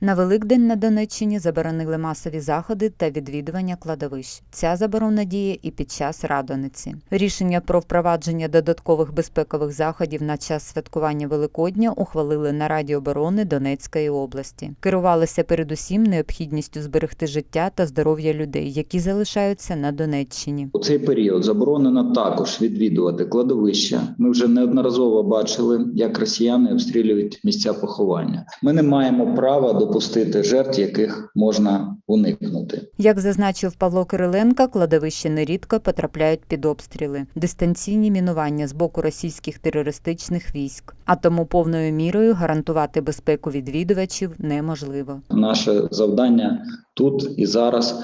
На Великдень на Донеччині заборонили масові заходи та відвідування кладовищ. Ця заборона діє і під час радониці. Рішення про впровадження додаткових безпекових заходів на час святкування Великодня ухвалили на Раді оборони Донецької області. Керувалися передусім необхідністю зберегти життя та здоров'я людей, які залишаються на Донеччині. У цей період заборонено також відвідувати кладовища. Ми вже неодноразово бачили, як росіяни обстрілюють місця поховання. Ми не маємо права допустити жертв, яких можна уникнути. Як зазначив Павло Кириленко, кладовища нерідко потрапляють під обстріли, дистанційні мінування з боку російських терористичних військ, а тому повною мірою гарантувати безпеку відвідувачів неможливо. Наше завдання тут і зараз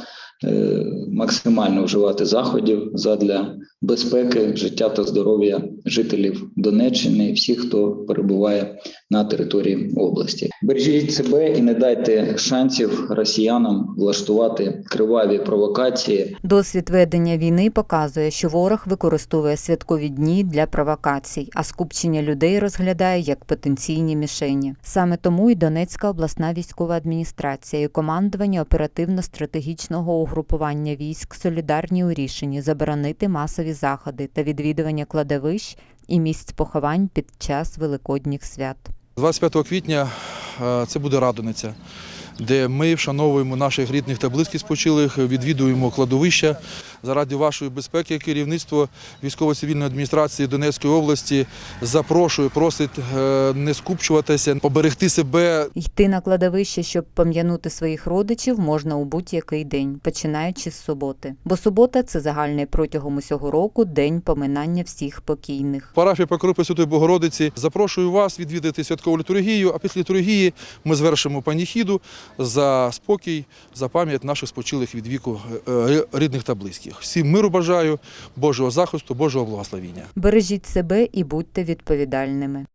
е, максимально вживати заходів задля безпеки, життя та здоров'я жителів Донеччини і всіх, хто перебуває на території області. Бережіть себе і не дайте шансів росіянам влаштувати криваві провокації Досвід ведення війни показує, що ворог використовує святкові дні для провокацій, а скупчення людей розглядає як потенційні мішені. Саме тому і Донецька обласна військова адміністрація і командування оперативно-стратегічного угрупування військ солідарні у рішенні заборонити масові заходи та відвідування кладовищ і місць поховань під час великодніх свят. 25 квітня е, це буде Радониця, де ми вшановуємо наших рідних та близьких спочилих, відвідуємо кладовища. Заради вашої безпеки керівництво військово-цивільної адміністрації Донецької області запрошує, просить е, не скупчуватися, поберегти себе, Йти на кладовище, щоб пом'янути своїх родичів, можна у будь-який день, починаючи з суботи. Бо субота це загальний протягом усього року день поминання всіх покійних. Парафія Покропи Святої Богородиці запрошую вас відвідати святкову літургію, а після літургії ми звершимо паніхіду за спокій, за пам'ять наших спочилих від віку е, рідних та близьких. Всім миру бажаю, Божого захисту, Божого благословіння. Бережіть себе і будьте відповідальними.